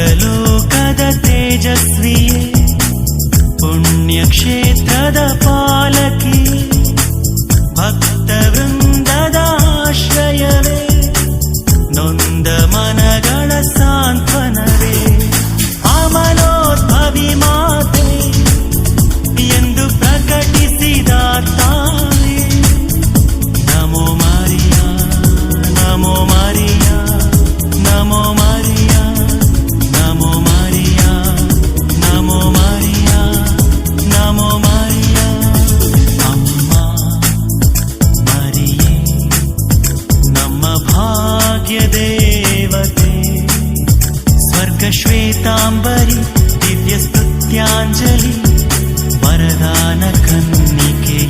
ಪುಂಡಲೋಕದ ತೇಜಸ್ವಿಯೇ ಪುಣ್ಯಕ್ಷೇತ್ರದ ಪಾಲಕಿ ಭಕ್ತವೃಂದ नित्यदेवते स्वर्गश्वेताम्बरि दिव्यस्तुत्याञ्जलि वरदानकन्निके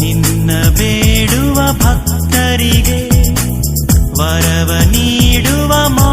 ನಿನ್ನ ಬೇಡುವ ಭಕ್ತರಿಗೆ ವರವ ನೀಡುವ ಮಾ